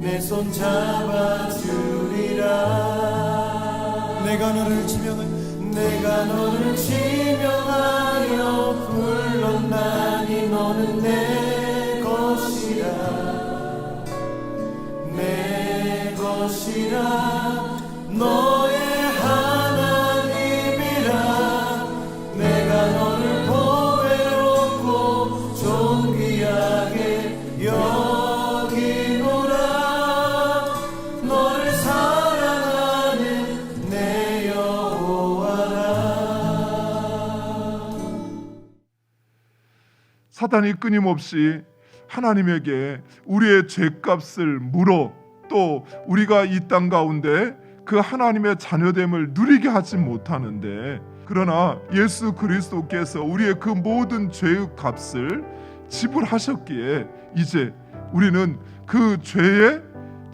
내 손 잡아주리라. 내가 너를 지명할 내가 너를 지명하여 불렀나니 너는 내 것이라. 내 것이라. 너 사단이 끊임없이 하나님에게 우리의 죄값을 물어 또 우리가 이 땅 가운데 그 하나님의 자녀됨을 누리게 하지 못하는데 그러나 예수 그리스도께서 우리의 그 모든 죄의 값을 지불하셨기에 이제 우리는 그 죄의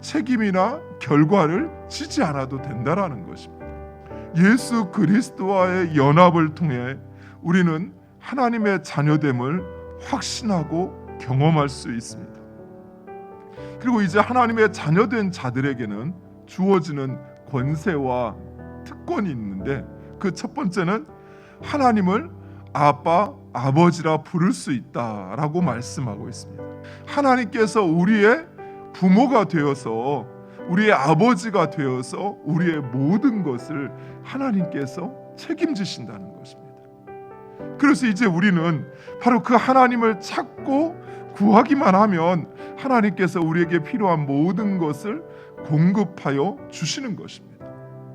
책임이나 결과를 지지 않아도 된다라는 것입니다. 예수 그리스도와의 연합을 통해 우리는 하나님의 자녀됨을 확신하고 경험할 수 있습니다. 그리고 이제 하나님의 자녀된 자들에게는 주어지는 권세와 특권이 있는데 그 첫 번째는 하나님을 아빠, 아버지라 부를 수 있다라고 말씀하고 있습니다. 하나님께서 우리의 부모가 되어서 우리의 아버지가 되어서 우리의 모든 것을 하나님께서 책임지신다는 것입니다. 그래서 이제 우리는 바로 그 하나님을 찾고 구하기만 하면 하나님께서 우리에게 필요한 모든 것을 공급하여 주시는 것입니다.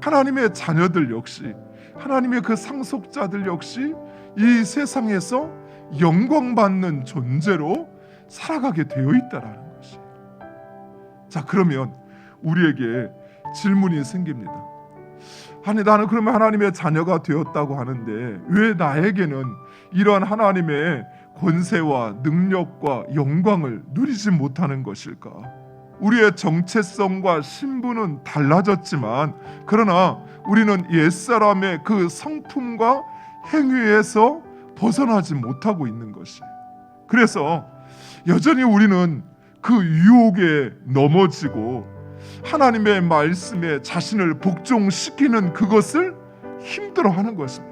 하나님의 자녀들 역시 하나님의 그 상속자들 역시 이 세상에서 영광 받는 존재로 살아가게 되어 있다라는 것이에요. 자, 그러면 우리에게 질문이 생깁니다. 아니 나는 그러면 하나님의 자녀가 되었다고 하는데 왜 나에게는 이러한 하나님의 권세와 능력과 영광을 누리지 못하는 것일까? 우리의 정체성과 신분은 달라졌지만 그러나 우리는 옛사람의 그 성품과 행위에서 벗어나지 못하고 있는 것이. 그래서 여전히 우리는 그 유혹에 넘어지고 하나님의 말씀에 자신을 복종시키는 그것을 힘들어하는 것입니다.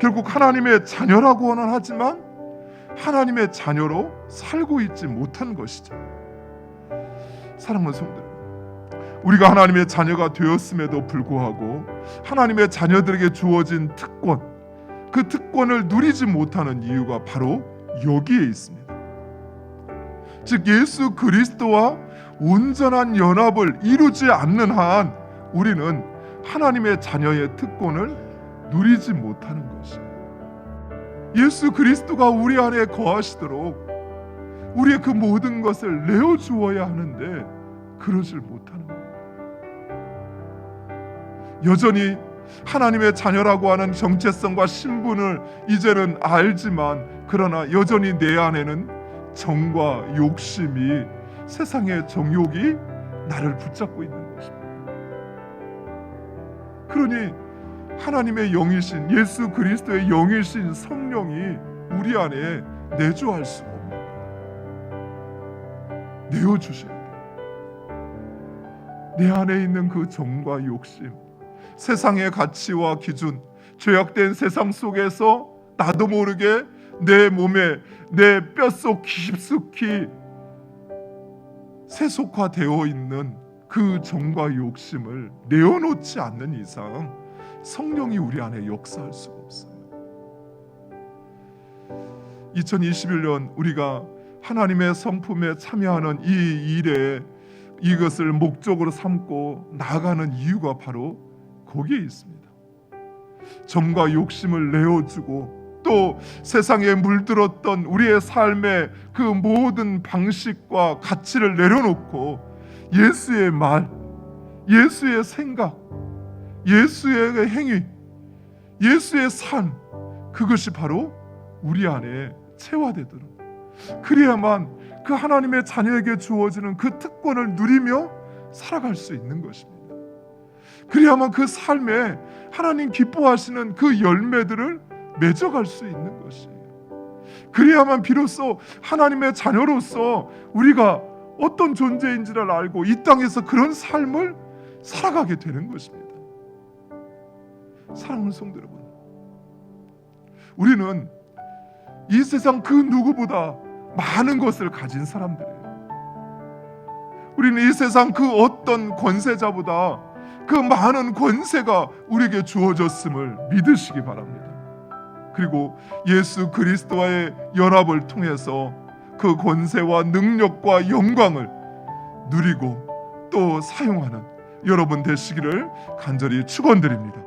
결국 하나님의 자녀라고는 하지만 하나님의 자녀로 살고 있지 못한 것이죠. 사랑하는 성들, 우리가 하나님의 자녀가 되었음에도 불구하고 하나님의 자녀들에게 주어진 특권, 그 특권을 누리지 못하는 이유가 바로 여기에 있습니다. 즉 예수 그리스도와 온전한 연합을 이루지 않는 한 우리는 하나님의 자녀의 특권을 누리지 못하는 것이에요. 예수 그리스도가 우리 안에 거하시도록 우리의 그 모든 것을 내어 주어야 하는데 그러질 못하는. 여전히 하나님의 자녀라고 하는 정체성과 신분을 이제는 알지만 그러나 여전히 내 안에는 정과 욕심이 세상의 정욕이 나를 붙잡고 있는 것입니다. 그러니 하나님의 영이신 예수 그리스도의 영이신 성령이 우리 안에 내주할 수 없는. 내어 주셔야 돼요. 내 안에 있는 그 정과 욕심, 세상의 가치와 기준, 죄악된 세상 속에서 나도 모르게 내 몸에 내 뼛속 깊숙이 세속화되어 있는 그 정과 욕심을 내어놓지 않는 이상 성령이 우리 안에 역사할 수가 없어요. 2021년 우리가 하나님의 성품에 참여하는 이 일에 이것을 목적으로 삼고 나아가는 이유가 바로 거기에 있습니다. 정과 욕심을 내어주고 또 세상에 물들었던 우리의 삶의 그 모든 방식과 가치를 내려놓고 예수의 말, 예수의 생각, 예수의 행위, 예수의 삶 그것이 바로 우리 안에 체화되도록 그래야만 그 하나님의 자녀에게 주어지는 그 특권을 누리며 살아갈 수 있는 것입니다. 그래야만 그 삶에 하나님 기뻐하시는 그 열매들을 맺어갈 수 있는 것이에요. 그래야만 비로소 하나님의 자녀로서 우리가 어떤 존재인지를 알고 이 땅에서 그런 삶을 살아가게 되는 것입니다. 사랑하는 성도 여러분, 우리는 이 세상 그 누구보다 많은 것을 가진 사람들이에요. 우리는 이 세상 그 어떤 권세자보다 그 많은 권세가 우리에게 주어졌음을 믿으시기 바랍니다. 그리고 예수 그리스도와의 연합을 통해서 그 권세와 능력과 영광을 누리고 또 사용하는 여러분 되시기를 간절히 축원드립니다.